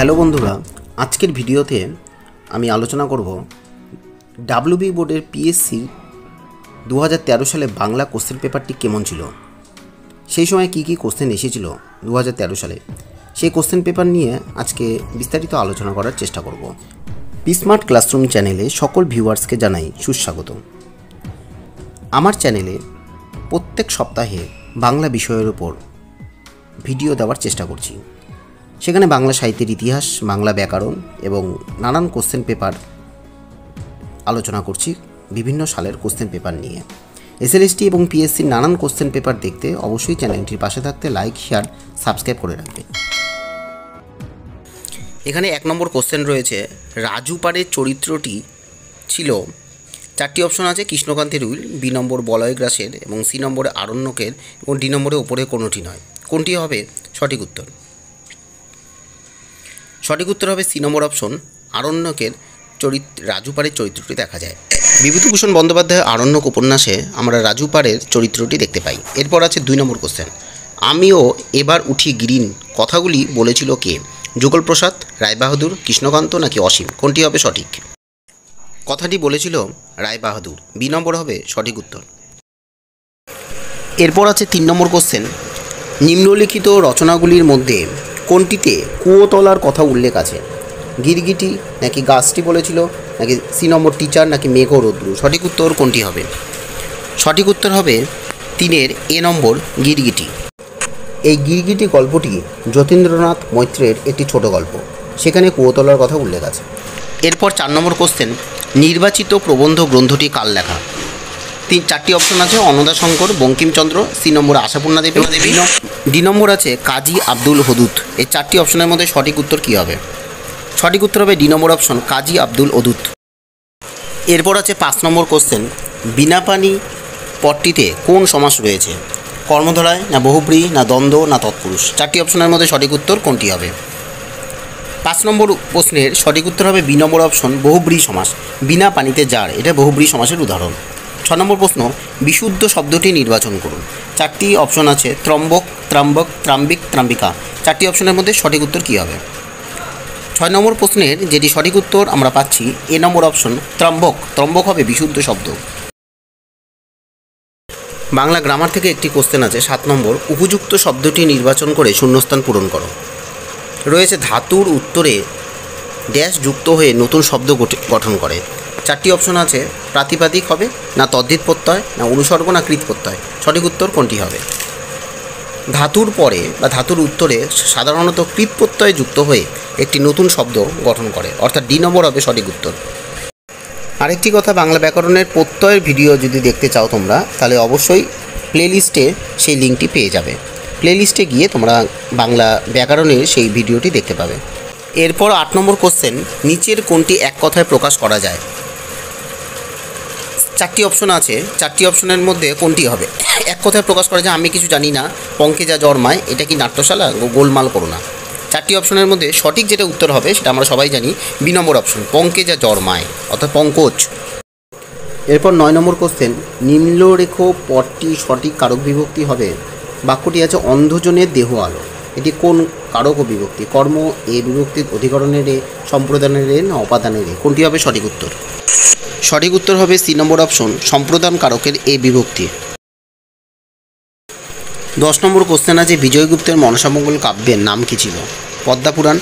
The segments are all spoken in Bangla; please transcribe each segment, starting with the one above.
হ্যালো বন্ধুরা, আজকের ভিডিওতে আমি আলোচনা করব ডাব্লিউবি বোর্ডের পিএসসি দু হাজার তেরো সালে বাংলা কোশ্চেন পেপারটি কেমন ছিল? সেই সময় কি কি কোশ্চেন এসেছিল দু হাজার তেরো সালে? সেই কোশ্চেন পেপার নিয়ে আজকে বিস্তারিত আলোচনা করার চেষ্টা করব। স্মার্ট ক্লাসরুম চ্যানেলে সকল ভিউয়ার্সকে জানাই সুস্বাগত। আমার চ্যানেলে প্রত্যেক সপ্তাহে বাংলা বিষয়ের উপর ভিডিও দেওয়ার চেষ্টা করছি। সেখানে বাংলা সাহিত্যের ইতিহাস, বাংলা ব্যাকরণ এবং নানান কোশ্চেন পেপার আলোচনা করছি বিভিন্ন সালের কোশ্চেন পেপার নিয়ে। এসএলএসটি এবং পিএসসির নানান কোশ্চেন পেপার দেখতে অবশ্যই চ্যানেলটির পাশে থাকতে লাইক শেয়ার সাবস্ক্রাইব করে রাখবে। এখানে এক নম্বর কোশ্চেন রয়েছে, রাজু পাড়ের চরিত্রটি ছিল, চারটি অপশন আছে কৃষ্ণকান্তের উইল বি নম্বর বলয় গ্রাসের এবং সি নম্বরে আরণ্যকের এবং ডি নম্বরে ওপরে কোনোটি নয়। কোনটি হবে? সঠিক উত্তর। সঠিক উত্তর হবে সি নম্বর অপশন আরণ্যকের চরিত্র রাজুপাড়ের চরিত্রটি দেখা যায়। বিভূতিভূষণ বন্দ্যোপাধ্যায় আরণ্যক উপন্যাসে আমরা রাজুপাড়ের চরিত্রটি দেখতে পাই। এরপর আছে দুই নম্বর কোশ্চেন আমিও এবার উঠি গ্রিন, কথাগুলি বলেছিল কে? যুগল প্রসাদ, রায়বাহাদুর, কৃষ্ণকান্ত নাকি অসীম? কোনটি হবে সঠিক? কথাটি বলেছিল রায়বাহাদুর। বি নম্বর হবে সঠিক উত্তর। এরপর আছে তিন নম্বর কোশ্চেন নিম্নলিখিত রচনাগুলির মধ্যে কোনটিতে কুয়ো তলার কথা উল্লেখ আছে? গিরগিটি নাকি গাছটি বলেছিল? নাকি সি নম্বর টিচার নাকি মেঘ রৌদ্র? সঠিক উত্তর কোনটি হবে? সঠিক উত্তর হবে তিনের এ নম্বর গিরগিটি। এই গিরগিটি গল্পটি যতীন্দ্রনাথ মৈত্রের একটি ছোট গল্প। সেখানে কুয়োতলার কথা উল্লেখ আছে। এরপর চার নম্বর কোশ্চেন নির্বাচিত প্রবন্ধ গ্রন্থটি কাল লেখা? তিন চারটি অপশন আছে Annada Shankar Bankimchandra C number Ashapurna Devi Devi D number আছে কাজী আব্দুল হদুত এই চারটি অপশনের মধ্যে সঠিক উত্তর কী হবে? সঠিক উত্তর হবে D number option Kazi Abdul Odud এরপর আছে পাঁচ নম্বর কোশ্চেন বিনা পানি পটটিতে কোন সমাস রয়েছে? কর্মধারায় না বহুব্রী না দ্বন্দ্ব না তৎপুরুষ? চারটি অপশনের মধ্যে সঠিক উত্তর কোনটি হবে? পাঁচ নম্বর প্রশ্নের সঠিক উত্তর হবে বি নম্বর অপশন বহুব্রী সমাস। বিনা পানিতে জার এটা বহুব্রী সমাসের উদাহরণ। ছ নম্বর প্রশ্ন, বিশুদ্ধ শব্দটি নির্বাচন করুন। চারটি অপশন আছে, ত্রম্বক, ত্রাম্বক, ত্রাম্বিক, ত্রাম্বিকা। চারটি অপশনের মধ্যে সঠিক উত্তর কী হবে? ছয় নম্বর প্রশ্নের যেটি সঠিক উত্তর আমরা পাচ্ছি, A number option, Tryambak. Tryambak হবে বিশুদ্ধ শব্দ। বাংলা গ্রামার থেকে একটি কোশ্চেন আছে, সাত নম্বর, উপযুক্ত শব্দটি নির্বাচন করে শূন্যস্থান পূরণ করো। রয়েছে ধাতুর উত্তরে ড্যাশ যুক্ত হয়ে নতুন শব্দ গঠন করে। চারটি অপশন আছে, প্রাতিপাদিক হবে, না তদ্ধিত প্রত্যয়, না অনুসর্গ, না কৃত প্রত্যয়। সঠিক উত্তর কোনটি হবে? ধাতুর পরে বা ধাতুর উত্তরে সাধারণত কৃত প্রত্যয় যুক্ত হয়ে একটি নতুন শব্দ গঠন করে, অর্থাৎ ডি নম্বর হবে সঠিক উত্তর। আরেকটি কথা, বাংলা ব্যাকরণের প্রত্যয়ের ভিডিও যদি দেখতে চাও তোমরা, তাহলে অবশ্যই প্লেলিস্টে সেই লিঙ্কটি পেয়ে যাবে। প্লেলিস্টে গিয়ে তোমরা বাংলা ব্যাকরণের সেই ভিডিওটি দেখতে পাবে। এরপর আট নম্বর কোশ্চেন নিচের কোনটি এক কথায় প্রকাশ করা যায়? চারটি অপশন আছে। চারটি অপশনের মধ্যে কোনটি হবে? এক কথায় প্রকাশ করা যায় আমি কিছু জানি না। পঙ্কে যা জন্মায় এটা কি নাট্যশালা? গোলমাল করো না। চারটি অপশনের মধ্যে সঠিক যেটা উত্তর হবে, সেটা আমরা সবাই জানি, বি নম্বর অপশন পঙ্কে যা জন্মায় অর্থাৎ পঙ্কজ। এরপর নয় নম্বর কোশ্চেন নিম্নরেখ পদটি সঠিক কারক বিভক্তি হবে? বাক্যটি আছে, অন্ধজনের দেহ আলো। এটি কোন কারক ও বিভক্তি? কর্ম এ বিভক্তির অধিকরণের এ, সম্প্রদানের এ না অপাদানের এ? কোনটি হবে সঠিক উত্তর? সঠিক উত্তর হবে সি নম্বর অপশন, সম্প্রদান কারকের এ বিভক্তি। দশ নম্বর কোশ্চেন আছে বিজয়গুপ্তের মনসামঙ্গল কাব্যের নাম কী ছিল? পদ্মাপুরাণ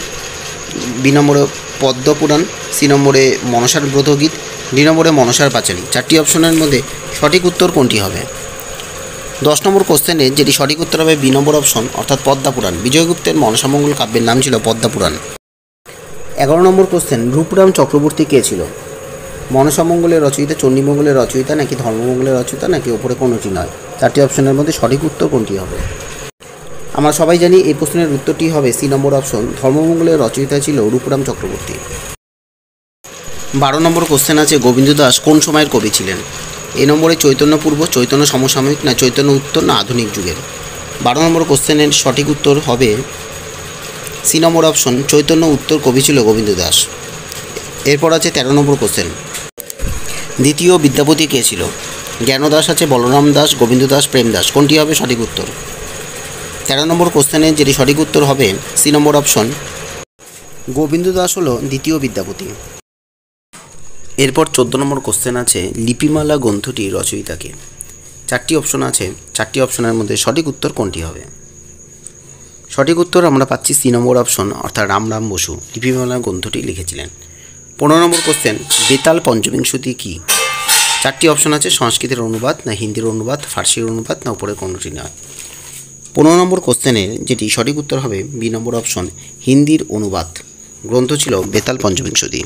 বি নম্বরে পদ্মপুরাণ সি নম্বরে মনসার ব্রতগীত, ডি নম্বরে মনসার পাঁচালী। চারটি অপশনের মধ্যে সঠিক উত্তর কোনটি হবে? দশ নম্বর কোশ্চেনে যেটি সঠিক উত্তর হবে বি নম্বর অপশন, অর্থাৎ পদ্মাপুরাণ বিজয়গুপ্তের মনসামঙ্গল কাব্যের নাম ছিল পদ্মাপুরাণ এগারো নম্বর কোশ্চেন রূপরাম চক্রবর্তী কে ছিল? মনসামঙ্গলের রচয়িতা, চণ্ডীমঙ্গলের রচয়িতা, নাকি ধর্মমঙ্গলের রচয়িতা, নাকি ওপরে কোনোটি নয়? চারটি অপশনের মধ্যে সঠিক উত্তর কোনটি হবে? আমরা সবাই জানি এই প্রশ্নের উত্তরটি হবে সি নম্বর অপশন। ধর্মমঙ্গলের রচয়িতা ছিল রূপরাম চক্রবর্তী। বারো নম্বর কোশ্চেন আছে, গোবিন্দ দাস কোন সময়ের কবি ছিলেন? এ নম্বরে চৈতন্য পূর্ব, চৈতন্য সমসাময়িক, না চৈতন্য উত্তর, না আধুনিক যুগের? বারো নম্বর কোশ্চেনের সঠিক উত্তর হবে সি নম্বর অপশন, চৈতন্য উত্তর কবি ছিল গোবিন্দ দাস। এরপর আছে তেরো নম্বর কোশ্চেন দ্বিতীয় বিদ্যাপতি কে ছিল? জ্ঞানদাস আছে, বলরাম দাস গোবিন্দ দাস প্রেম দাস কোনটি হবে সঠিক উত্তর? তেরো নম্বর কোশ্চেনের যেটি সঠিক উত্তর হবে, C number option. Govinda Das হলো দ্বিতীয় বিদ্যাপতি। এরপর চোদ্দ নম্বর কোশ্চেন আছে, লিপিমালা গ্রন্থটি রচয়িতাকে। চারটি অপশন আছে, চারটি অপশনের মধ্যে সঠিক উত্তর কোনটি হবে? সঠিক উত্তর আমরা পাচ্ছি সি নম্বর অপশন, অর্থাৎ রামরাম বসু। লিপিমালা গ্রন্থটি লিখেছিলেন। পনেরো নম্বর কোশ্চেন বেতাল পঞ্চবিংশতি কী? চারটি অপশন আছে, সংস্কৃতের অনুবাদ, না হিন্দির অনুবাদ, ফার্সির অনুবাদ, না উপরে কোনোটি নয়। পনেরো নম্বর কোশ্চেনের যেটি সঠিক উত্তর হবে বি নম্বর অপশন হিন্দির অনুবাদ। গ্রন্থ ছিল বেতাল পঞ্চবিংশতি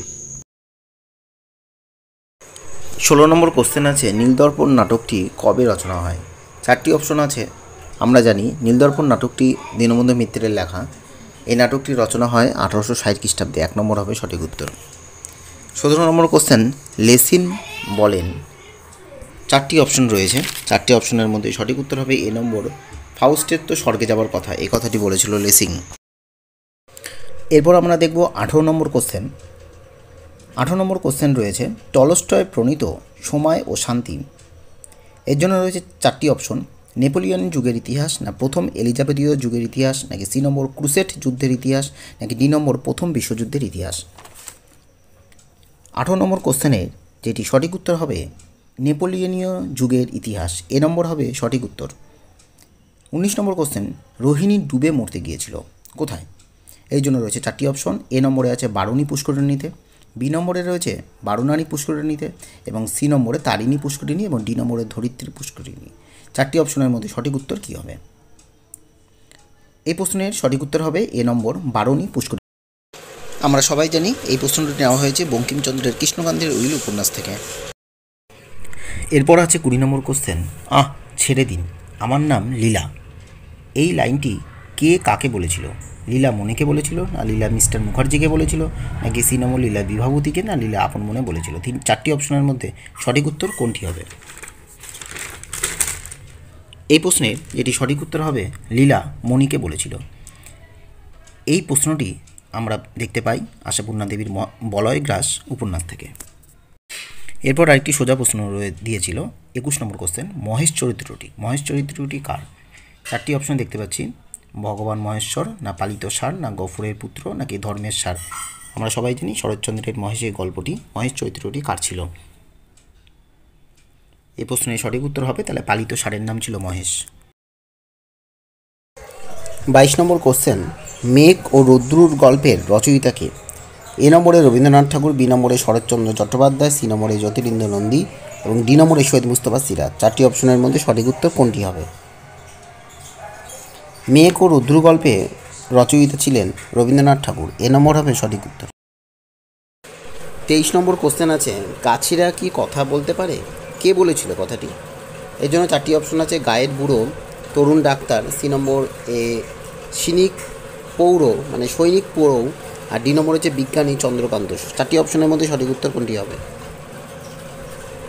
ষোলো নম্বর কোশ্চেন আছে, নীলদর্পণ নাটকটি কবে রচনা হয়? চারটি অপশন আছে, আমরা জানি, নীলদর্পণ নাটকটি দীনবন্ধু মিত্রের লেখা। এই নাটকটি রচনা হয় আঠারোশো ষাট খ্রিস্টাব্দে, এক নম্বর হবে সঠিক উত্তর। সতেরো নম্বর কোশ্চেন লেসিন বলেন। চারটি অপশন রয়েছে। চারটি অপশনের মধ্যে সঠিক উত্তর হবে এ নম্বর, ফাউস্টের তো স্বর্গে যাওয়ার কথা এই কথাটি বলেছিল লেসিং এরপর আমরা দেখব আঠেরো নম্বর কোশ্চেন আঠেরো নম্বর কোশ্চেন রয়েছে, টলস্টয় প্রণীত সময় ও শান্তি। এর জন্য রয়েছে চারটি অপশন নেপোলিয়ন যুগের ইতিহাস, না প্রথম এলিজাবেথীয় যুগের ইতিহাস, নাকি সি নম্বর ক্রুসেট যুদ্ধের ইতিহাস, নাকি ডি নম্বর প্রথম বিশ্বযুদ্ধের ইতিহাস। আঠারো নম্বর কোশ্চেনের যেটি সঠিক উত্তর হবে, নেপোলিয়নীয় যুগের ইতিহাস। এ নম্বর হবে সঠিক উত্তর। উনিশ নম্বর কোশ্চেন, রোহিণী ডুবে মরতে গিয়েছিল। কোথায়? এই জন্য রয়েছে চারটি অপশন। এ নম্বরে আছে বারুণী পুষ্করিণীতে, বি নম্বরে রয়েছে বারুণানী পুষ্করিণীতে এবং সি নম্বরে তারিণী পুষ্করিণী এবং ডি নম্বরে ধরিত্রী পুষ্করিণী। চারটি অপশনের মধ্যে সঠিক উত্তর কী হবে? এই প্রশ্নের সঠিক উত্তর হবে, এ নম্বর বারুণী পুষ্করিণী। আমরা সবাই জানি এই প্রশ্নটি নেওয়া হয়েছে বঙ্কিমচন্দ্রের কৃষ্ণকান্তের উইল উপন্যাস থেকে। এরপর আছে কুড়ি নম্বর কোশ্চেন আহ, ছেড়ে দিন। আমার নাম লীলা। এই লাইনটি কে কাকে বলেছিল? লীলা মনেকে বলেছিল না লীলা মিস্টার মুখার্জিকে বলেছিল? নাকি সি নম্বর লীলা বিভাবতীকে না লীলা আপন মনে বলেছিল? তিন, চারটি অপশনের মধ্যে সঠিক উত্তর কোনটি হবে? এই প্রশ্নের যেটি সঠিক উত্তর হবে, লীলা মণিকে বলেছিল। এই প্রশ্নটি আমরা দেখতে পাই আশাপূর্ণা দেবীর বলয় গ্রাস উপন্যাস থেকে। এরপর আরেকটি সোজা প্রশ্ন দিয়েছিল, একুশ নম্বর কোশ্চেন মহেশ চরিত্রটি মহেশ চরিত্রটি কার? চারটি অপশন দেখতে পাচ্ছি, ভগবান মহেশ্বর, না পালিত সার, না গফুরের পুত্র, নাকি ধর্মের সার? আমরা সবাই জানি শরৎচন্দ্রের মহেশের গল্পটি, মহেশ চরিত্রটি কার ছিল? এই প্রশ্নের সঠিক উত্তর হবে, তাহলে পালিত সারের নাম ছিল মহেশ। বাইশ নম্বর কোশ্চেন মেঘ ও রৌদ্রুর গল্পের রচয়িতাকে। এ নম্বরে রবীন্দ্রনাথ ঠাকুর, বি নম্বরে শরৎচন্দ্র চট্টোপাধ্যায়, সি নম্বরে জ্যোতিরিন্দ্র নন্দী এবং ডি নম্বরে সৈয়দ মুস্তফা সিরাজ। চারটি অপশনের মধ্যে সঠিক উত্তর কোনটি হবে? মেঘ ও রৌদ্র গল্পে রচয়িতা ছিলেন রবীন্দ্রনাথ ঠাকুর। এ নম্বর হবে সঠিক উত্তর। তেইশ নম্বর কোশ্চেন আছে, গাছিরা কি কথা বলতে পারে? কে বলেছিল কথাটি? এর জন্য চারটি অপশন আছে, গায়ের বুড়ো, তরুণ ডাক্তার, সি নম্বর এ, সিনিক পৌর মানে সৈনিক পৌর আর ডি নম্বর হচ্ছে বিজ্ঞানী চন্দ্রকান্ত চারটি অপশনের মধ্যে সঠিক উত্তর কোনটি হবে?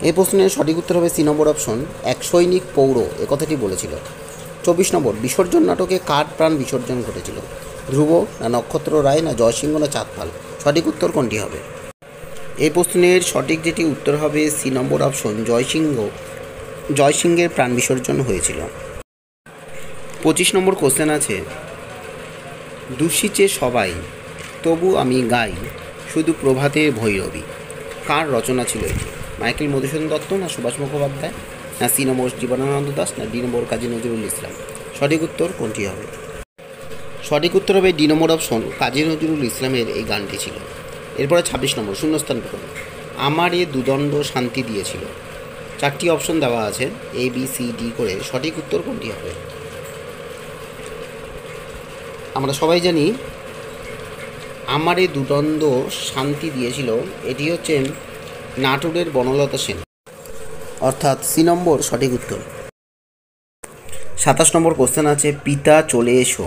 এই প্রশ্নের সঠিক উত্তর হবে সি নম্বর অপশন এক সৈনিক পৌর, এ কথাটি বলেছিল। চব্বিশ নম্বর, বিসর্জন নাটকে কার প্রাণ বিসর্জন ঘটেছিল? ধ্রুব না নক্ষত্র রায় না জয়সিংহ না চাঁদপাল? সঠিক উত্তর কোনটি হবে? এই প্রশ্নের সঠিক যেটি উত্তর হবে সি নম্বর অপশন জয়সিংহ, জয়সিংহের প্রাণ বিসর্জন হয়েছিল। পঁচিশ নম্বর কোশ্চেন আছে দূষিছে সবাই, তবু আমি গাই, শুধু প্রভাতের ভৈরবী। কার রচনা ছিল এটি? মাইকেল মধুসূদন দত্ত না সুভাষ মুখোপাধ্যায়? না সি নম্বর জীবনানন্দ দাস না ডি নম্বর কাজী নজরুল ইসলাম? সঠিক উত্তর কোনটি হবে? সঠিক উত্তর হবে D number option Kazi Nazrul ইসলামের এই গানটি ছিল। এরপরে ছাব্বিশ নম্বর, শূন্যস্থান পূরণ আমার এ দুদণ্ড শান্তি দিয়েছিল। চারটি অপশন দেওয়া আছে এ বি সি ডি করে সঠিক উত্তর কোনটি হবে? আমরা সবাই জানি আমার দুদণ্ড শান্তি দিয়েছিল, এটি হচ্ছে নাটোরের বনলতা সেন, অর্থাৎ সি নম্বর সঠিক উত্তর। সাতাশ নম্বর কোশ্চেন আছে, পিতা চলে এসো।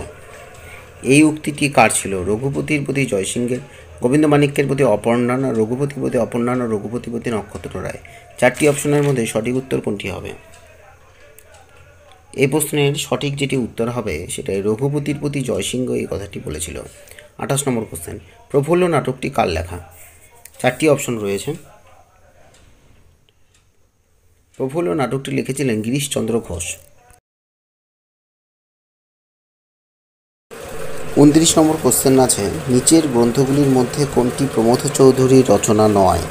এই উক্তিটি কার ছিল? রঘুপতির প্রতি জয়সিংহের, গোবিন্দ মাণিক্যের প্রতি অপর্ণা, রঘুপতির প্রতি অপর্ণা, রঘুপতির প্রতি নক্ষত্র রায় চারটি অপশনের মধ্যে সঠিক উত্তর কোনটি হবে? এই প্রশ্নের সঠিক যেটি উত্তর হবে সেটা রঘুপতির প্রতি জয়সিংহ এই কথাটি বলেছিল। আঠাশ নম্বর কোশ্চেন প্রফুল্ল নাটকটি কার লেখা? চারটি অপশন রয়েছে। প্রফুল্ল নাটকটি লিখেছিলেন গিরিশচন্দ্র ঘোষ। উনত্রিশ নম্বর কোশ্চেন আছে, নিচের গ্রন্থগুলির মধ্যে কোনটি প্রমথ চৌধুরীর রচনা নয়?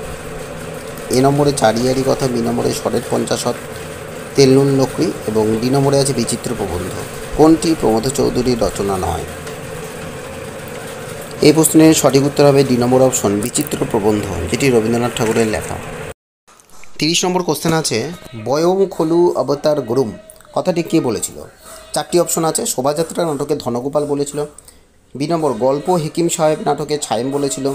এ নম্বরে চারিয়ারি কথা, বি নম্বরে ষটের পঞ্চাশত তেলনুন লক্ষ্মী এবং ডি নম্বরে আছে বিচিত্র প্রবন্ধ। কোনটি প্রমথ চৌধুরীর রচনা নয়? এই প্রশ্নের সঠিক উত্তর হবে ডি নম্বর অপশন, বিচিত্র প্রবন্ধ, যেটি রবীন্দ্রনাথ ঠাকুরের লেখা। তিরিশ নম্বর কোশ্চেন আছে, বয়ম খলু অবতার গুরুম, কথাটি কে বলেছিল? চারটি অপশন আছে, শোভাযাত্রা নাটকে ধনগোপাল বলেছিল। বি নম্বর, গল্প হেকিম সাহেব নাটকে ছায়েম বলেছিল।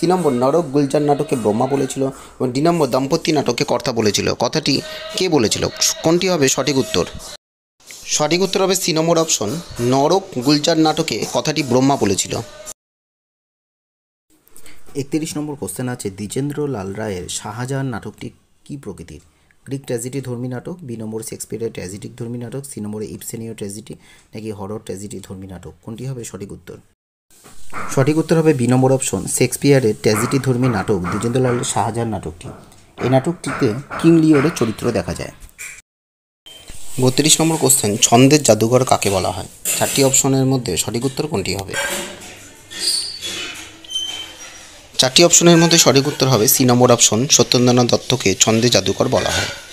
সি নম্বর নরক গুলজার নাটকে ব্রহ্মা বলেছিল এবং ডি নম্বর দম্পতি নাটকে কর্তা বলেছিল। কথাটি কে বলেছিল? কোনটি হবে সঠিক উত্তর? সঠিক উত্তর হবে সি নম্বর অপশন নরক গুলজার নাটকে কথাটি ব্রহ্মা বলেছিল। একত্রিশ নম্বর কোশ্চেন আছে, দ্বিজেন্দ্র লাল রায়ের শাহজাহান নাটকটি কী প্রকৃতির? গ্রিক ট্র্যাজেডি ধর্মী নাটক, বি নম্বরে শেক্সপিয়ারের ট্র্যাজেডিক ধর্মী নাটক, সি নম্বরে ইপসেনীয় ট্র্যাজেডি নাকি হরর ট্র্যাজেডি ধর্মী নাটক? কোনটি হবে সঠিক উত্তর? সঠিক উত্তর হবে বি নম্বর অপশন, শেক্সপিয়ারের ট্র্যাজেডি ধর্মী নাটক, দ্বিজেন্দ্রলালের শাহজাহান নাটকটি। এই নাটকটিতে কিং লিওরের চরিত্র দেখা যায়। বত্রিশ নম্বর কোশ্চেন ছন্দের জাদুঘর কাকে বলা হয়? চারটি অপশনের মধ্যে সঠিক উত্তর কোনটি হবে? চারটি অপশনের মধ্যে সঠিক উত্তর হবে সি নম্বর অপশন, সত্যেন্দ্রনাথ দত্তকে ছন্দে জাদুকর বলা হয়।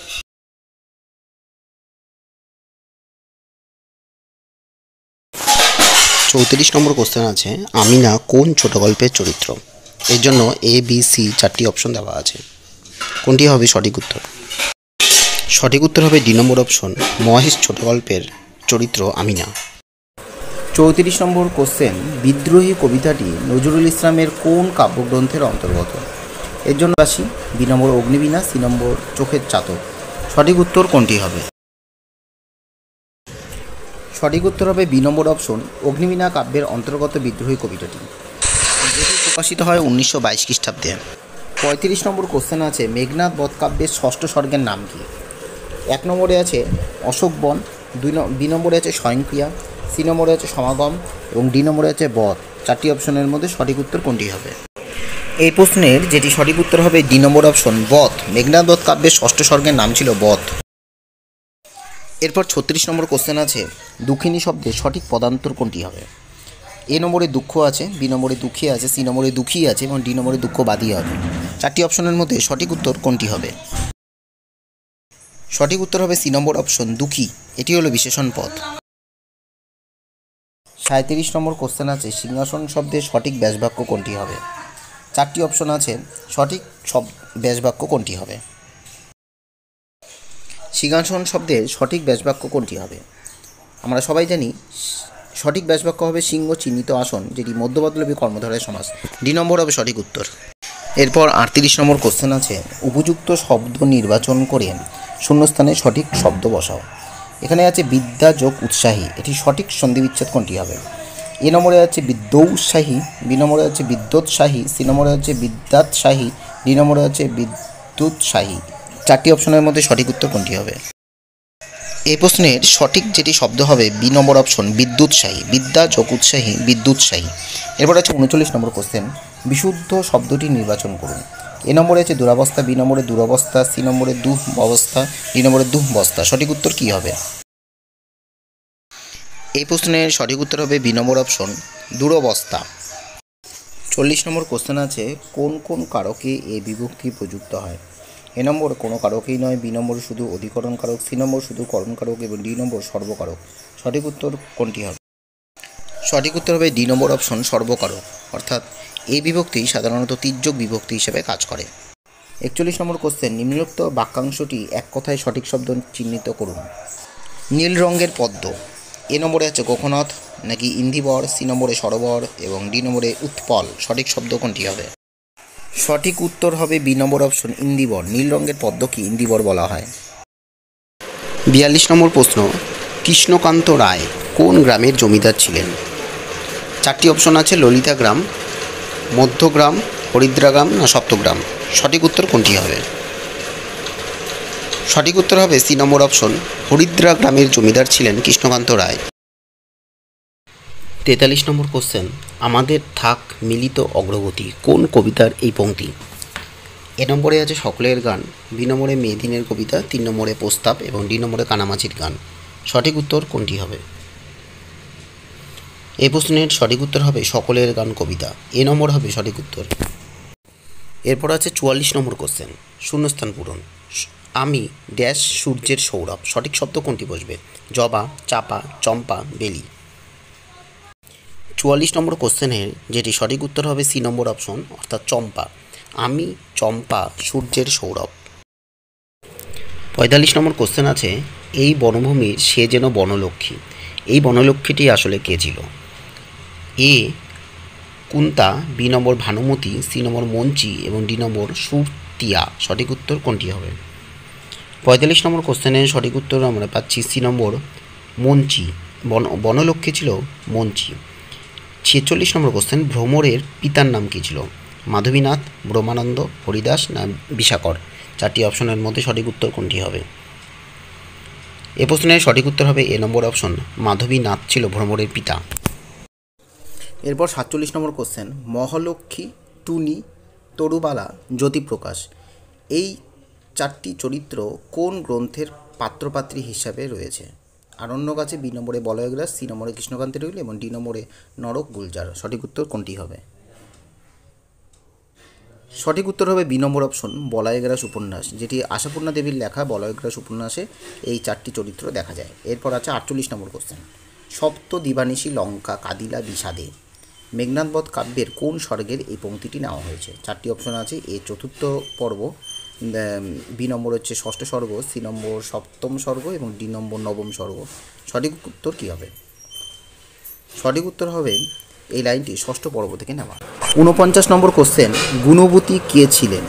চৌত্রিশ নম্বর কোশ্চেন আছে, আমিনা কোন ছোট গল্পের চরিত্র? এর জন্য এ বি সি চারটি অপশন দেওয়া আছে। কোনটি হবে সঠিক উত্তর? সঠিক উত্তর হবে ডি নম্বর অপশন মহেশ ছোট গল্পের চরিত্র আমিনা। চৌত্রিশ নম্বর কোশ্চেন বিদ্রোহী কবিতাটি নজরুল ইসলামের কোন কাব্যগ্রন্থের অন্তর্গত? এর জন্য আসি B number Agnibina C number চোখের চাতক। সঠিক উত্তর কোনটি হবে? সঠিক উত্তর হবে বি নম্বর অপশন অগ্নিবীণা কাব্যের অন্তর্গত বিদ্রোহী কবিতাটি। প্রকাশিত হয় উনিশশো বাইশ খ্রিস্টাব্দে। পঁয়ত্রিশ নম্বর কোশ্চেন আছে, মেঘনাথ বধ কাব্যের ষষ্ঠ স্বর্গের নাম কি? এক নম্বরে আছে, অশোক বন। দুই বি নম্বরে আছে, স্বয়ংক্রিয়া। সি নম্বরে আছে, সমাগম। এবং ডি নম্বরে আছে, বধ। চারটি অপশনের মধ্যে সঠিক উত্তর কোনটি হবে? এই প্রশ্নের যেটি সঠিক উত্তর হবে ডি নম্বর অপশন, বধ। মেঘনাথ বধ কাব্যের ষষ্ঠ স্বর্গের নাম ছিল বধ। এরপর ছত্রিশ নম্বর কোশ্চেন আছে, দুঃখিনী শব্দের সঠিক পদান্তর কোনটি হবে? এ নম্বরে দুঃখ আছে, বি নম্বরে দুঃখী আছে, সি নম্বরে দুঃখী আছে এবং ডি নম্বরে দুঃখ দুঃখবাদী হবে। চারটি অপশনের মধ্যে সঠিক উত্তর কোনটি হবে? সঠিক উত্তর হবে সি নম্বর অপশন দুঃখী, এটি হলো বিশেষণ পদ। সাঁত্রিশ নম্বর কোশ্চেন আছে, সিংহাসন শব্দের সঠিক ব্যাসবাক্য কোনটি হবে? চারটি অপশন আছে, সঠিক সব ব্যাসবাক্য কোনটি হবে? সিংহাসন শব্দের সঠিক ব্যাসবাক্য কোনটি হবে? আমরা সবাই জানি সঠিক ব্যাসবাক্য হবে সিংহ চিহ্নিত আসন, যেটি মধ্যবদলবী কর্মধারের সমাজ ডি নম্বর হবে সঠিক উত্তর। এরপর আটত্রিশ নম্বর কোশ্চেন আছে। উপযুক্ত শব্দ নির্বাচন করে শূন্যস্থানে সঠিক শব্দ বসাও। এখানে আছে বিদ্যা যোগ উৎসাহী। এটি সঠিক সন্ধি বিচ্ছেদ কোনটি হবে? এ নম্বরে আছে বিদ্যৌৎসাহী, বি নম্বরে আছে বিদ্যোৎসাহী, সি নম্বরে আছে বিদ্যাৎসাহী, ডি নম্বরে আছে বিদ্যুৎসাহী। চারটি অপশনের মধ্যে সঠিক উত্তর কোনটি হবে? এই প্রশ্নের সঠিক যেটি শব্দ হবে বি নম্বর অপশন বিদ্যুৎসাহী। বিদ্যা যোগ উৎসাহী, বিদ্যুৎসাহী। এরপর আছে উনচল্লিশ নম্বর কোশ্চেন বিশুদ্ধ শব্দটি নির্বাচন করুন। এ নম্বরে আছে দুরাবস্থা, বি নম্বরে দুরবস্থা, সি নম্বরে দুঃ অবস্থা ডি নম্বরে দুঃ বস্তা সঠিক উত্তর কী হবে? এই প্রশ্নের সঠিক উত্তর হবে বি নম্বর অপশন দুরবস্থা। চল্লিশ নম্বর কোশ্চেন আছে, কোন কোন কারকে এ বিভক্তি প্রযুক্ত হয়? এ নম্বর কোনো কারকেই নয়, বি নম্বর শুধু অধিকরণ কারক, সি নম্বর শুধু করণ কারক এবং ডি নম্বর সর্বকারক। সঠিক উত্তর কোনটি হবে? সঠিক উত্তর হবে ডি নম্বর অপশন সর্বকারক। অর্থাৎ এই বিভক্তি সাধারণত তির্যক বিভক্তি হিসেবে কাজ করে। একচল্লিশ নম্বর কোশ্চেন নিম্নোক্ত বাক্যাংশটি এক কথায় সঠিক শব্দ চিহ্নিত করুন। নীল রঙের পদ্ম। এ নম্বরে আছে গোখনাথ, নাকি ইন্দিবর সি নম্বরে সরোবর এবং ডি নম্বরে উৎপল। সঠিক শব্দ কোনটি হবে? সঠিক উত্তর হবে বি নম্বর অপশন ইন্দিবর। নীল রঙের পদ্মকে ইন্দিবর বলা হয়। বিয়াল্লিশ নম্বর প্রশ্ন, কৃষ্ণকান্ত রায় কোন গ্রামের জমিদার ছিলেন? চারটি অপশন আছে, ললিতা গ্রাম মধ্যগ্রাম হরিদ্রাগ্রাম না সপ্তগ্রাম? সঠিক উত্তর কোনটি হবে? সঠিক উত্তর হবে সি নম্বর অপশন, হরিদ্রা গ্রামের জমিদার ছিলেন কৃষ্ণকান্ত রায়। তেতাল্লিশ নম্বর কোশ্চেন আমাদের থাক মিলিত অগ্রগতি, কোন কবিতার এই পংক্তি এ নম্বরে আছে সকলের গান, বি নম্বরে মেদিনের কবিতা, তিন নম্বরে প্রস্তাব এবং ডি নম্বরে কানামাছির গান। সঠিক উত্তর কোনটি হবে? এই প্রশ্নের সঠিক উত্তর হবে সকলের গান কবিতা। এ নম্বর হবে সঠিক উত্তর। এরপর আছে চুয়াল্লিশ নম্বর কোশ্চেন শূন্যস্থান পূরণ। আমি, ড্যাশ সূর্যের সৌরভ, সঠিক শব্দ কোনটি বসবে? জবা, চাপা, চম্পা, বেলি। চুয়াল্লিশ নম্বর কোশ্চেনের যেটি সঠিক উত্তর হবে সি নম্বর অপশন, অর্থাৎ চম্পা। আমি চম্পা, সূর্যের সৌরভ। পঁয়তাল্লিশ নম্বর কোশ্চেন আছে, এই বনভূমির সে যেন বনলক্ষ্মী? এই বনলক্ষ্মীটি আসলে কে ছিল? A, Kunta, B number Bhanumati, C number Manchi এবং ডি নম্বর সুরতিয়া। সঠিক উত্তর কোনটি হবে? পঁয়তাল্লিশ নম্বর কোশ্চেনের সঠিক উত্তর আমরা পাচ্ছি সি নম্বর মঞ্চি। বন, বনলক্ষ্মী ছিল মঞ্চি। ছেচল্লিশ নম্বর কোশ্চেন ভ্রমরের পিতার নাম কী ছিল? মাধবীনাথ, ব্রহ্মানন্দ, হরিদাস না বিশাকর চারটি অপশনের মধ্যে সঠিক উত্তর কোনটি হবে? এ প্রশ্নের সঠিক উত্তর হবে এ নম্বর অপশন মাধবীনাথ ছিল ভ্রমরের পিতা। এরপর সাতচল্লিশ নম্বর কোশ্চেন মহালক্ষ্মী, টুনি, তরুবালা, জ্যোতিপ্রকাশ। এই চারটি চরিত্র কোন গ্রন্থের পাত্রপাত্রী হিসাবে রয়েছে? আরণ্যক আছে, বি নম্বরে বলয়গ্রাস, সি নম্বরে কৃষ্ণকান্তের রইল এবং ডি নম্বরে নরক গুলজার। সঠিক উত্তর কোনটি হবে? সঠিক উত্তর হবে বি নম্বর অপশন, বলয়গ্রাস উপন্যাস, যেটি আশাপূর্ণা দেবীর লেখা বলয়গ্রাস উপন্যাসে এই চারটি চরিত্র দেখা যায়। এরপর আছে আটচল্লিশ নম্বর কোশ্চেন সপ্ত দিবানিশী লঙ্কা কাদিলা বিষাদে মেঘনাথবধ কাব্যের কোন স্বর্গের এই পংক্তিটি নেওয়া হয়েছে? চারটি অপশন আছে, এ চতুর্থ পর্ব বি নম্বর হচ্ছে ষষ্ঠ স্বর্গ, সি নম্বর সপ্তম স্বর্গ এবং ডি নম্বর নবম স্বর্গ। সঠিক উত্তর কী হবে? সঠিক উত্তর হবে এই লাইনটি ষষ্ঠ পর্ব থেকে নেওয়া। ঊনপঞ্চাশ নম্বর কোশ্চেন গুণবতী কে ছিলেন?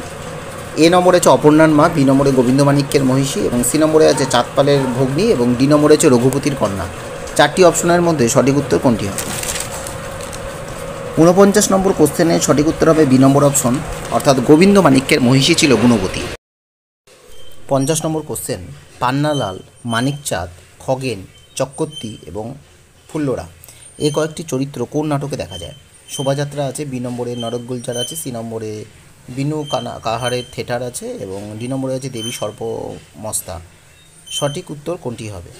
এ নম্বরে আছে অপর্ণার মা, বি নম্বরে গোবিন্দ মাণিক্যের মহিষী এবং সি নম্বরে আছে চাঁদপালের ভগ্নী এবং ডি নম্বরে আছে রঘুপতির কন্যা। চারটি অপশনের মধ্যে সঠিক উত্তর কোনটি হবে? ঊনপঞ্চাশ নম্বর কোশ্চেনের সঠিক উত্তর হবে বি নম্বর অপশন, অর্থাৎ গোবিন্দ মাণিক্যের মহিষী ছিল গুণবতী। পঞ্চাশ নম্বর কোশ্চেন, পান্নালাল, মানিকচাঁদ, খগেন, চক্রবর্তী এবং ফুল্লরা, এ কয়েকটি চরিত্র কোন নাটকে দেখা যায়? শোভাযাত্রা আছে বি নম্বরে, নরক গুলজার আছে, সি নম্বরে বিনু কানা, কাহারের থিয়েটার আছে এবং ডি নম্বরে আছে দেবী সর্পমস্তা। সঠিক উত্তর কোনটি হবে?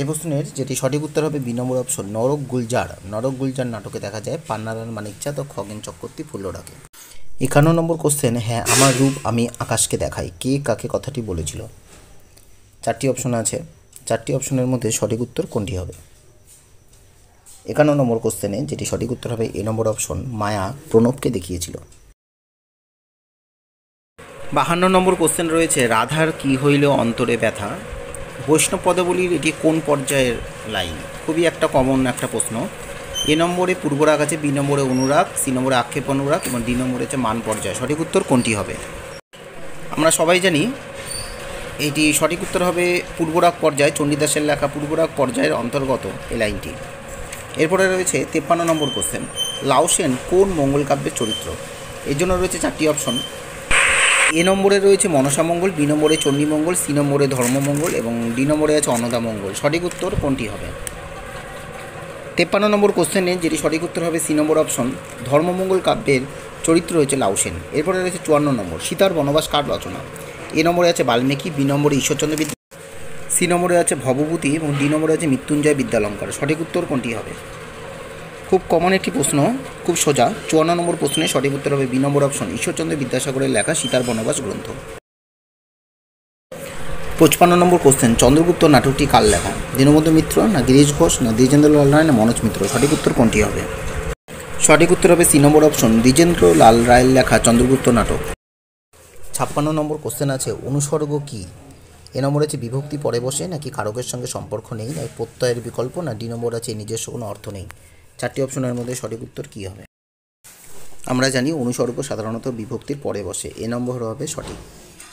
এই প্রশ্নের যেটি সঠিক উত্তর হবে বি নম্বর অপশন, নরক গুলজার। নরক গুলজার নাটকে দেখা যায় পান্নালাল মানিকচাঁদ ও খগেন চক্রবর্তী ফুল্লরাকে। একান্ন নম্বর কোশ্চেন হ্যাঁ আমার রূপ আমি আকাশকে দেখাই। কে কাকে কথাটি বলেছিল? চারটি অপশন আছে। চারটি অপশনের মধ্যে সঠিক উত্তর কোনটি হবে? একান্ন নম্বর কোশ্চেনে যেটি সঠিক উত্তর হবে এ নম্বর অপশন, মায়া প্রণবকে দেখিয়েছিল। বাহান্ন নম্বর কোশ্চেন রয়েছে, রাধার কি হইল অন্তরে ব্যথা? বৈষ্ণব পদাবলীর এটি কোন পর্যায়ের লাইন? খুবই একটা কমন একটা প্রশ্ন। এ নম্বরে পূর্বরাগ আছে, বি নম্বরে অনুরাগ, সি নম্বরে আক্ষেপ অনুরাগ এবং ডি নম্বরে হচ্ছে মান পর্যায়। সঠিক উত্তর কোনটি হবে? আমরা সবাই জানি এটি সঠিক উত্তর হবে পূর্বরাগ পর্যায়, চণ্ডীদাসের লেখা পূর্বরাগ পর্যায়ের অন্তর্গত এই লাইনটি। এরপরে রয়েছে তেপ্পান্ন নম্বর কোশ্চেন লাউসেন কোন মঙ্গল কাব্যের চরিত্র? এর জন্য রয়েছে চারটি অপশন এ নম্বরে রয়েছে মনসামঙ্গল বি নম্বরে চণ্ডীমঙ্গল সি নম্বরে ধর্মমঙ্গল এবং ডি নম্বরে আছে অন্নদামঙ্গল সঠিক উত্তর কোনটি হবে? তেপ্পান্ন নম্বর কোশ্চেনে যেটি সঠিক উত্তর হবে সি নম্বর অপশন ধর্মমঙ্গল কাব্যের চরিত্র রয়েছে লাউসেন এরপরে রয়েছে চুয়ান্ন নম্বর, সীতার বনবাস কার রচনা? এ নম্বরে আছে বাল্মীকি, বি নম্বরে ঈশ্বরচন্দ্র বিদ্যা সি নম্বরে আছে ভবভূতি এবং ডি নম্বরে আছে মৃত্যুঞ্জয় বিদ্যালঙ্কার। সঠিক উত্তর কোনটি হবে? খুব কমন একটি প্রশ্ন, খুব সোজা, চুয়ান্ন নম্বর প্রশ্নে সঠিক উত্তর হবে বি নম্বর অপশন ঈশ্বরচন্দ্র বিদ্যাসাগরের লেখা সীতার বনবাস গ্রন্থ। পঁচপান্ন নম্বর কোশ্চেন চন্দ্রগুপ্ত নাটকটি কার লেখা? দীনবন্ধু মিত্র, না গিরিশ ঘোষ, না দ্বিজেন্দ্রলাল রায়, না মনোজ মিত্র? সঠিক উত্তর কোনটি হবে? সঠিক উত্তর হবে সি নম্বর অপশন দ্বিজেন্দ্রলাল রায়ের লেখা চন্দ্রগুপ্ত নাটক। ছাপ্পান্ন নম্বর কোশ্চেন আছে, অনুসর্গ কি? এ নম্বর আছে বিভক্তি পরে বসে, নাকি কারকের সঙ্গে সম্পর্ক নেই, না প্রত্যয়ের বিকল্প, না ডি নম্বর আছে নিজস্ব কোনো অর্থ নেই? চারটি অপশনের মধ্যে সঠিক উত্তর কী হবে? আমরা জানি অনুসর্গ সাধারণত বিভক্তির পরে বসে। এ নম্বর হবে সঠিক।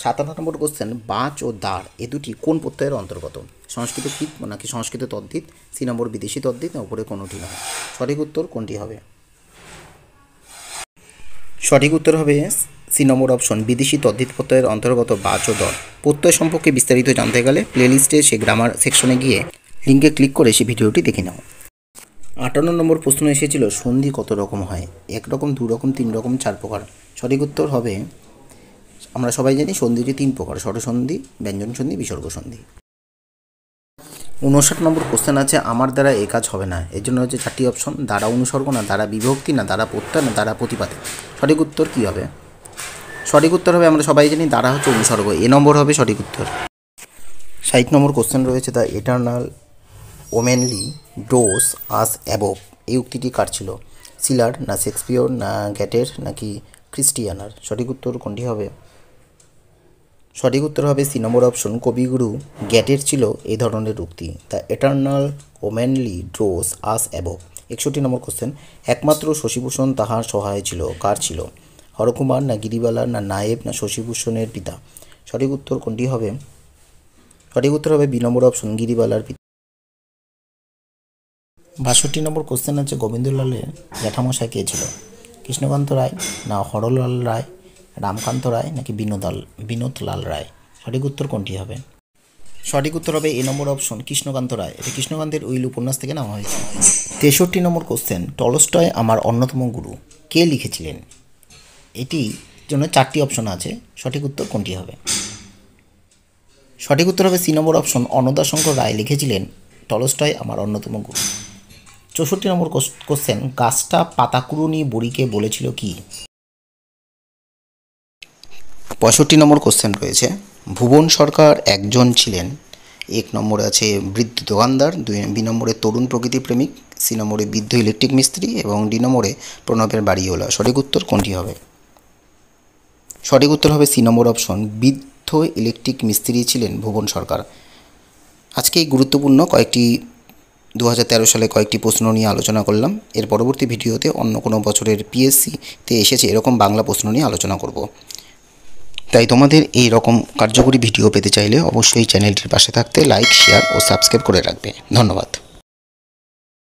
সাতান্ন নম্বর কোশ্চেন বাঁচ ও দাঁড় এ দুটি কোন প্রত্যয়ের অন্তর্গত? সংস্কৃত কৃত নাকি সংস্কৃত তদ্ধিত? সি নম্বর বিদেশি তদ্ধিত, না উপরে কোনোটি নয় সঠিক উত্তর কোনটি হবে? সঠিক উত্তর হবে সি নম্বর অপশন, বিদেশি তদ্ধিত প্রত্যয়ের অন্তর্গত বাচ ও দর প্রত্যয় সম্পর্কে বিস্তারিত জানতে গেলে প্লেলিস্টে সে গ্রামার সেকশনে গিয়ে লিঙ্কে ক্লিক করে সে ভিডিওটি দেখে নাও। আটান্ন নম্বর প্রশ্ন এসেছিল, সন্ধি কত রকম হয়? এক রকম, দু রকম, তিন রকম, চার প্রকার। সঠিক উত্তর হবে, আমরা সবাই জানি সন্ধিটি তিন প্রকার স্বরসন্ধি ব্যঞ্জন সন্ধি বিসর্গ সন্ধি উনষাট নম্বর কোশ্চেন আছে, আমার দ্বারা এ কাজ হবে না। এর জন্য হচ্ছে চারটি অপশন দ্বারা অনুসর্গ না, দ্বারা বিভক্তি না, দ্বারা প্রত্যয় না, দ্বারা প্রতিপাদে সঠিক উত্তর কী হবে? সঠিক উত্তর হবে, আমরা সবাই জানি দ্বারা হচ্ছে অনুসর্গ। এ নম্বর হবে সঠিক উত্তর। ষাট নম্বর কোশ্চেন রয়েছে the eternal womanly, draws, us, above এই উক্তিটি কার ছিল? সিলার, না শেক্সপিয়র, না গ্যাটের, নাকি ক্রিস্টিয়ানার? সঠিক উত্তর কোনটি হবে? সঠিক উত্তর হবে সি নম্বর অপশন, কবিগুরু গ্যাটের ছিল এই ধরনের উক্তি। The eternal womanly draws us, above. একষট্টি নম্বর কোশ্চেন, একমাত্র শশীভূষণ তাহার সহায় ছিল, কার ছিল? হরকুমার, না গিরিবালা, না নায়েব, না শশীভূষণের পিতা? সঠিক উত্তর কোনটি হবে? সঠিক উত্তর হবে বি নম্বর অপশন, গিরিবালার পিতা। বাষট্টি নম্বর কোশ্চেন আছে গোবিন্দলালের জ্যাঠামশাই কে ছিল? কৃষ্ণকান্ত রায় না হরলাল রায়, রামকান্ত রায় নাকি বিনোদাল, বিনোদলাল রায়? সঠিক উত্তর কোনটি হবে? সঠিক উত্তর হবে এ নম্বর অপশন কৃষ্ণকান্ত রায়। এটি কৃষ্ণকান্তের উইল উপন্যাস থেকে নেওয়া হয়েছে। তেষট্টি নম্বর কোশ্চেন টলস্টয় আমার অন্যতম গুরু, কে লিখেছিলেন? এটি জন্য চারটি অপশন আছে। সঠিক উত্তর কোনটি হবে? সঠিক উত্তর হবে C number option Annadashankar Ray লিখেছিলেন, টলস্টয় আমার অন্যতম গুরু। চৌষট্টি নম্বর কোশ্চেন গাছটা পাতাকুড়ুনি বুড়িকে বলেছিল কি? পঁয়ষট্টি নম্বর কোশ্চেন রয়েছে, ভুবন সরকার একজন ছিলেন। এক নম্বরে আছে বৃদ্ধ দোকানদার, দুই, বি নম্বরে তরুণ প্রকৃতি প্রেমিক, সি নম্বরে বৃদ্ধ ইলেকট্রিক মিস্ত্রি এবং ডি নম্বরে প্রণবের বাড়িওয়ালা। সঠিক উত্তর কোনটি হবে? সঠিক উত্তর হবে সি নম্বর অপশন বৃদ্ধ ইলেকট্রিক মিস্ত্রি ছিলেন ভুবন সরকার। আজকে এই গুরুত্বপূর্ণ কয়েকটি দু হাজার তেরো সালে কয়েকটি প্রশ্ন নিয়ে আলোচনা করলাম। এর পরবর্তী ভিডিওতে অন্য কোনো বছরের পিএসসিতে এসেছে এরকম বাংলা প্রশ্ন নিয়ে আলোচনা করব। তাই তোমাদের এই রকম কার্যকরী ভিডিও পেতে চাইলে অবশ্যই চ্যানেলটির পাশে থাকতে লাইক শেয়ার ও সাবস্ক্রাইব করে রাখবে। ধন্যবাদ।